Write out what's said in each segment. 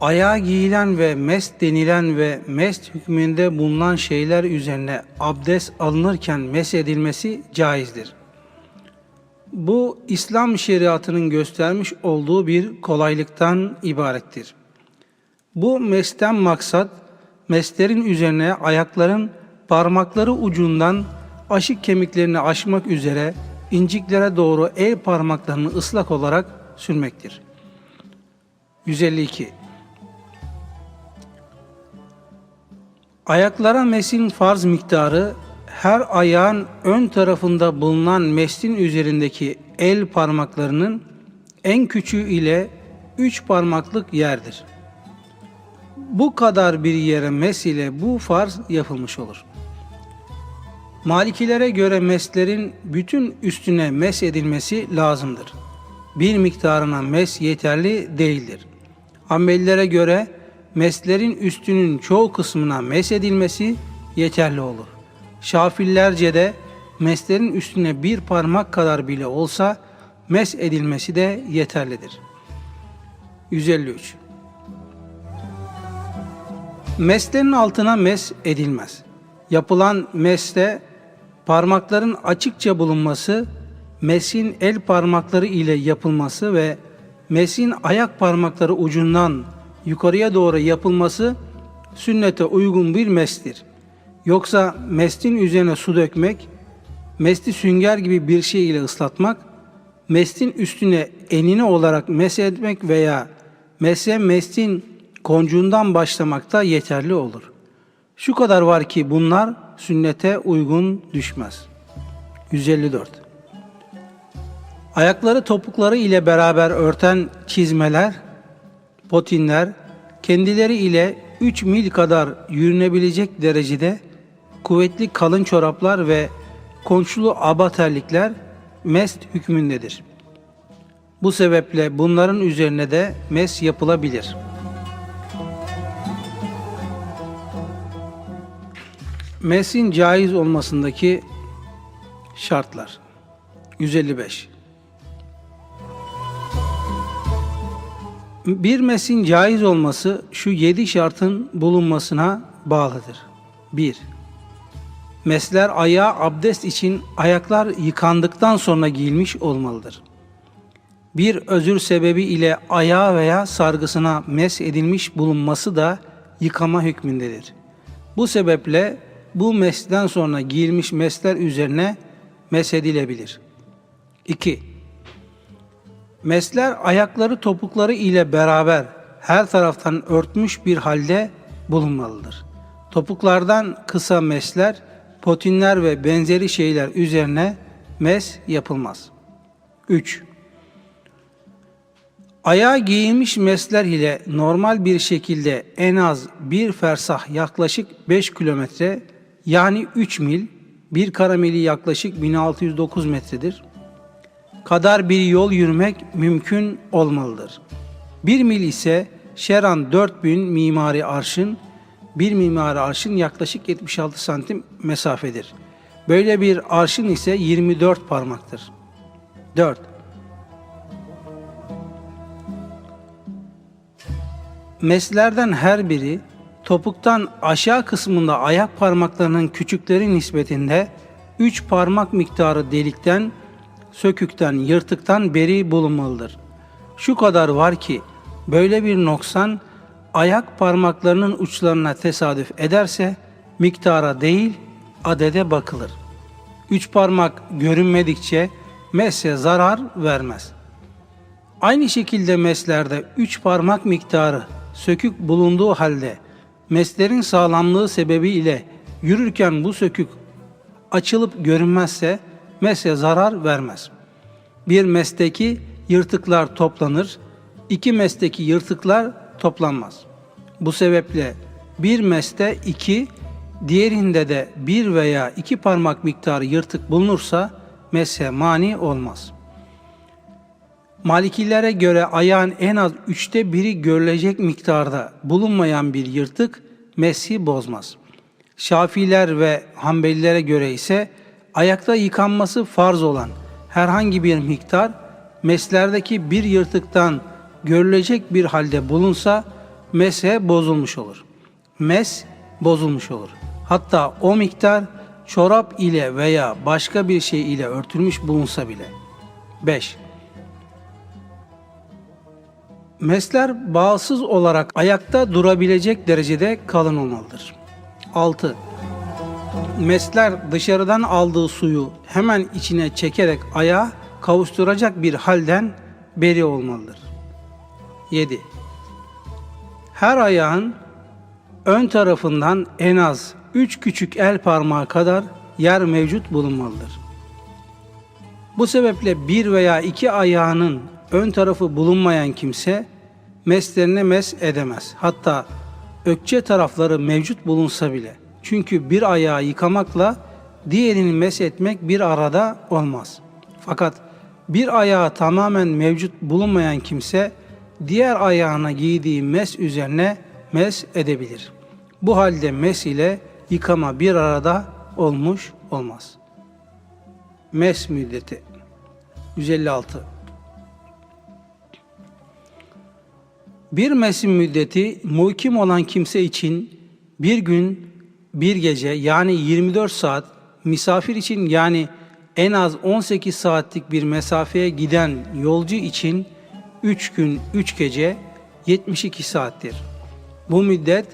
Ayağa giyilen ve mest denilen ve mest hükmünde bulunan şeyler üzerine abdest alınırken mes edilmesi caizdir. Bu İslam şeriatının göstermiş olduğu bir kolaylıktan ibarettir. Bu mesten maksat meslerin üzerine ayakların parmakları ucundan aşık kemiklerini aşmak üzere inciklere doğru el parmaklarını ıslak olarak sürmektir. 152 Ayaklara mesin farz miktarı her ayağın ön tarafında bulunan meslin üzerindeki el parmaklarının en küçüğü ile üç parmaklık yerdir. Bu kadar bir yere mes ile bu farz yapılmış olur. Malikilere göre meslerin bütün üstüne mes edilmesi lazımdır. Bir miktarına mes yeterli değildir. Hanbelilere göre meslerin üstünün çoğu kısmına mes edilmesi yeterli olur. Şafillerce de meslerin üstüne bir parmak kadar bile olsa mes edilmesi de yeterlidir. 153 Meslerin altına mes edilmez. Yapılan meste parmakların açıkça bulunması, mesin el parmakları ile yapılması ve mesin ayak parmakları ucundan yukarıya doğru yapılması sünnete uygun bir mestir. Yoksa mestin üzerine su dökmek, mesti sünger gibi bir şey ile ıslatmak, mestin üstüne enine olarak mes etmek veya mese mestin koncuğundan başlamak da yeterli olur. Şu kadar var ki bunlar sünnete uygun düşmez. 154 Ayakları topukları ile beraber örten çizmeler, potinler, kendileri ile 3 mil kadar yürünebilecek derecede kuvvetli kalın çoraplar ve konçlu aba terlikler mest hükmündedir. Bu sebeple bunların üzerine de mes yapılabilir. Mesin caiz olmasındaki şartlar 155 Bir mesin caiz olması şu yedi şartın bulunmasına bağlıdır. 1. Mesler ayağa abdest için ayaklar yıkandıktan sonra giyilmiş olmalıdır. Bir özür sebebi ile ayağa veya sargısına mes edilmiş bulunması da yıkama hükmündedir. Bu sebeple bu mesten sonra giyilmiş mesler üzerine mesedilebilir. 2. Mesler ayakları topukları ile beraber her taraftan örtmüş bir halde bulunmalıdır. Topuklardan kısa mesler, potinler ve benzeri şeyler üzerine mes yapılmaz. 3. Ayağa giyilmiş mesler ile normal bir şekilde en az bir fersah yaklaşık 5 kilometre yani 3 mil, bir karameli yaklaşık 1609 metredir kadar bir yol yürümek mümkün olmalıdır. Bir mil ise şeran 4000 mimari arşın, bir mimari arşın yaklaşık 76 santim mesafedir. Böyle bir arşın ise 24 parmaktır. 4. Meslerden her biri topuktan aşağı kısmında ayak parmaklarının küçükleri nispetinde 3 parmak miktarı delikten sökükten, yırtıktan beri bulunmalıdır. Şu kadar var ki böyle bir noksan ayak parmaklarının uçlarına tesadüf ederse miktara değil adede bakılır. Üç parmak görünmedikçe messe zarar vermez. Aynı şekilde meslerde üç parmak miktarı sökük bulunduğu halde meslerin sağlamlığı sebebiyle yürürken bu sökük açılıp görünmezse mese zarar vermez. Bir mesteki yırtıklar toplanır, iki mesteki yırtıklar toplanmaz. Bu sebeple bir meste iki, diğerinde de bir veya iki parmak miktarı yırtık bulunursa mese mani olmaz. Malikilere göre ayağın en az üçte biri görülecek miktarda bulunmayan bir yırtık mesi bozmaz. Şafiler ve Hanbelilere göre ise ayakta yıkanması farz olan herhangi bir miktar meslerdeki bir yırtıktan görülecek bir halde bulunsa mese bozulmuş olur. Mes bozulmuş olur. Hatta o miktar çorap ile veya başka bir şey ile örtülmüş bulunsa bile. 5. Mesler bağımsız olarak ayakta durabilecek derecede kalın olmalıdır. 6. Mesler dışarıdan aldığı suyu hemen içine çekerek ayağa kavuşturacak bir halden beri olmalıdır. 7. Her ayağın ön tarafından en az 3 küçük el parmağı kadar yer mevcut bulunmalıdır. Bu sebeple bir veya iki ayağının ön tarafı bulunmayan kimse meslerine mes edemez. Hatta ökçe tarafları mevcut bulunsa bile. Çünkü bir ayağı yıkamakla diğerini mes etmek bir arada olmaz. Fakat bir ayağı tamamen mevcut bulunmayan kimse diğer ayağına giydiği mes üzerine mes edebilir. Bu halde mes ile yıkama bir arada olmuş olmaz. Mes müddeti 156 Bir mesin müddeti muhkim olan kimse için bir gün, bir gece yani 24 saat, misafir için yani en az 18 saatlik bir mesafeye giden yolcu için 3 gün, 3 gece 72 saattir. Bu müddet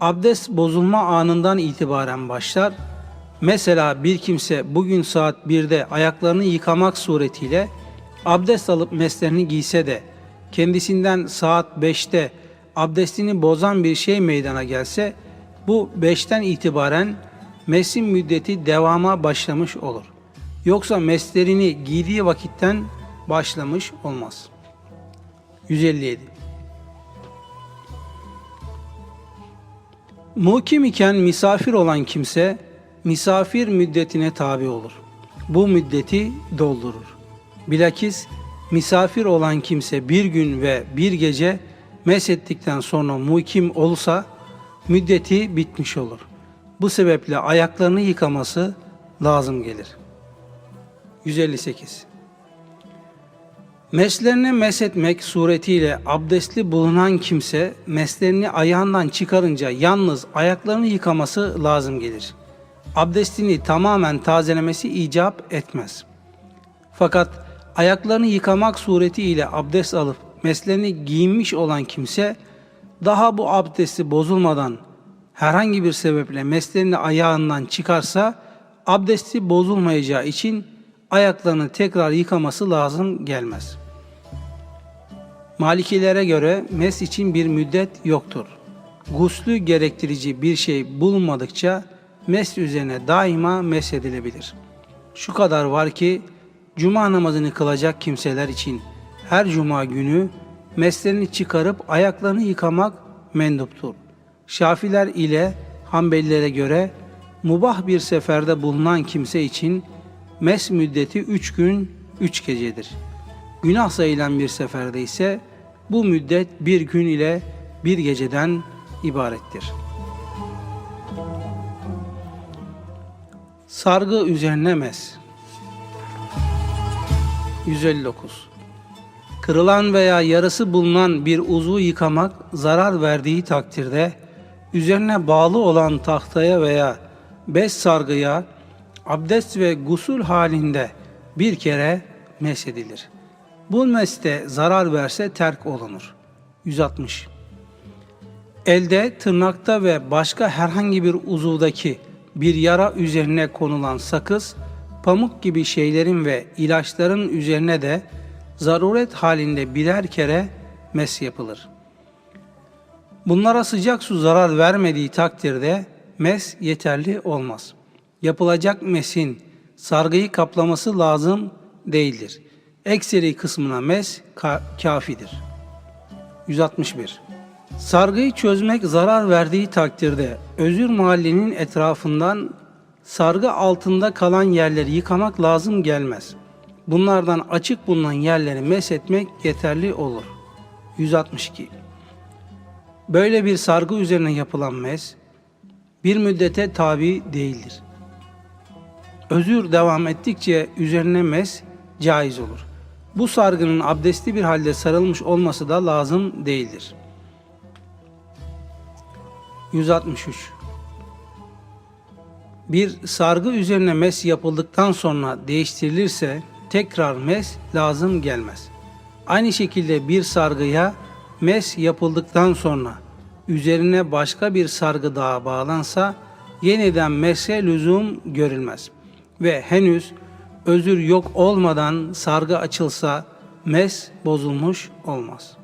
abdest bozulma anından itibaren başlar. Mesela bir kimse bugün saat 1'de ayaklarını yıkamak suretiyle abdest alıp meslerini giyse de kendisinden saat 5'te abdestini bozan bir şey meydana gelse bu 5'ten itibaren mesin müddeti devama başlamış olur. Yoksa meslerini giydiği vakitten başlamış olmaz. 157 Mukim iken misafir olan kimse misafir müddetine tabi olur. Bu müddeti doldurur. Bilakis misafir olan kimse bir gün ve bir gece mesettikten sonra mukim olursa müddeti bitmiş olur. Bu sebeple ayaklarını yıkaması lazım gelir. 158 Meslerine mesetmek suretiyle abdestli bulunan kimse meslerini ayağından çıkarınca yalnız ayaklarını yıkaması lazım gelir. Abdestini tamamen tazelemesi icap etmez. Fakat ayaklarını yıkamak suretiyle abdest alıp meslerini giyinmiş olan kimse daha bu abdesti bozulmadan herhangi bir sebeple meslerini ayağından çıkarsa abdesti bozulmayacağı için ayaklarını tekrar yıkaması lazım gelmez. Malikilere göre mes için bir müddet yoktur. Guslü gerektirici bir şey bulunmadıkça mes üzerine daima mes edilebilir. Şu kadar var ki cuma namazını kılacak kimseler için her cuma günü meslerini çıkarıp ayaklarını yıkamak menduptur. Şafiler ile Hanbelilere göre mubah bir seferde bulunan kimse için mes müddeti üç gün, üç gecedir. Günah sayılan bir seferde ise bu müddet bir gün ile bir geceden ibarettir. Sargı üzerine mes 159 Kırılan veya yarası bulunan bir uzvu yıkamak zarar verdiği takdirde üzerine bağlı olan tahtaya veya bez sargıya abdest ve gusul halinde bir kere mesedilir. Bu meste zarar verse terk olunur. 160. Elde, tırnakta ve başka herhangi bir uzuvdaki bir yara üzerine konulan sakız, pamuk gibi şeylerin ve ilaçların üzerine de zaruret halinde birer kere mes yapılır. Bunlara sıcak su zarar vermediği takdirde mes yeterli olmaz. Yapılacak mesin sargıyı kaplaması lazım değildir. Ekseri kısmına mes ka- kafidir. 161. Sargıyı çözmek zarar verdiği takdirde özür mahallinin etrafından sargı altında kalan yerleri yıkamak lazım gelmez. Bunlardan açık bulunan yerleri meshetmek yeterli olur. 162. Böyle bir sargı üzerine yapılan mes bir müddete tabi değildir. Özür devam ettikçe üzerine mes caiz olur. Bu sargının abdestli bir halde sarılmış olması da lazım değildir. 163 Bir sargı üzerine mes yapıldıktan sonra değiştirilirse tekrar mes lazım gelmez. Aynı şekilde bir sargıya mes yapıldıktan sonra üzerine başka bir sargı daha bağlansa yeniden mese lüzum görülmez. Ve henüz özür yok olmadan sargı açılsa mes bozulmuş olmaz.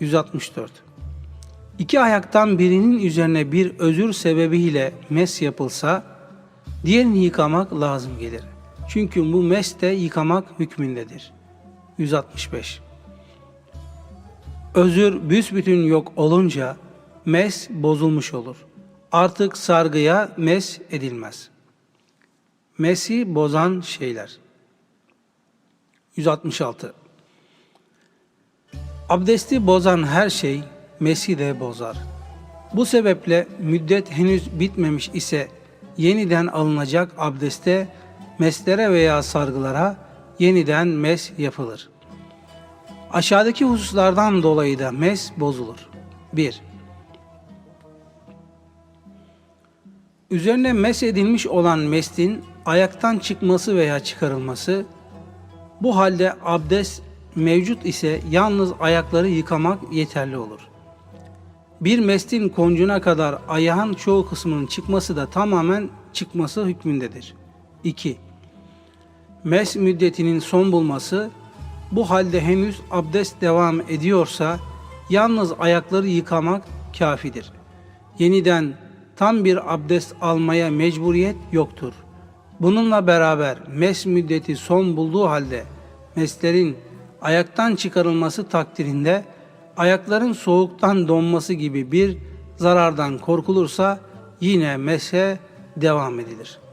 164 İki ayaktan birinin üzerine bir özür sebebiyle mes yapılsa, diğerini yıkamak lazım gelir. Çünkü bu mes de yıkamak hükmündedir. 165 Özür büsbütün yok olunca mes bozulmuş olur. Artık sargıya mes edilmez. Mesi bozan şeyler. 166 Abdesti bozan her şey mesi de bozar. Bu sebeple müddet henüz bitmemiş ise yeniden alınacak abdeste meslere veya sargılara yeniden mes yapılır. Aşağıdaki hususlardan dolayı da mes bozulur. 1. Üzerine mes edilmiş olan meslin ayaktan çıkması veya çıkarılması, bu halde abdest mevcut ise yalnız ayakları yıkamak yeterli olur. Bir meslin koncuna kadar ayağın çoğu kısmının çıkması da tamamen çıkması hükmündedir. 2. Mes müddetinin son bulması, bu halde henüz abdest devam ediyorsa yalnız ayakları yıkamak kafidir. Yeniden tam bir abdest almaya mecburiyet yoktur. Bununla beraber mes müddeti son bulduğu halde meslerin ayaktan çıkarılması takdirinde ayakların soğuktan donması gibi bir zarardan korkulursa yine mese devam edilir.''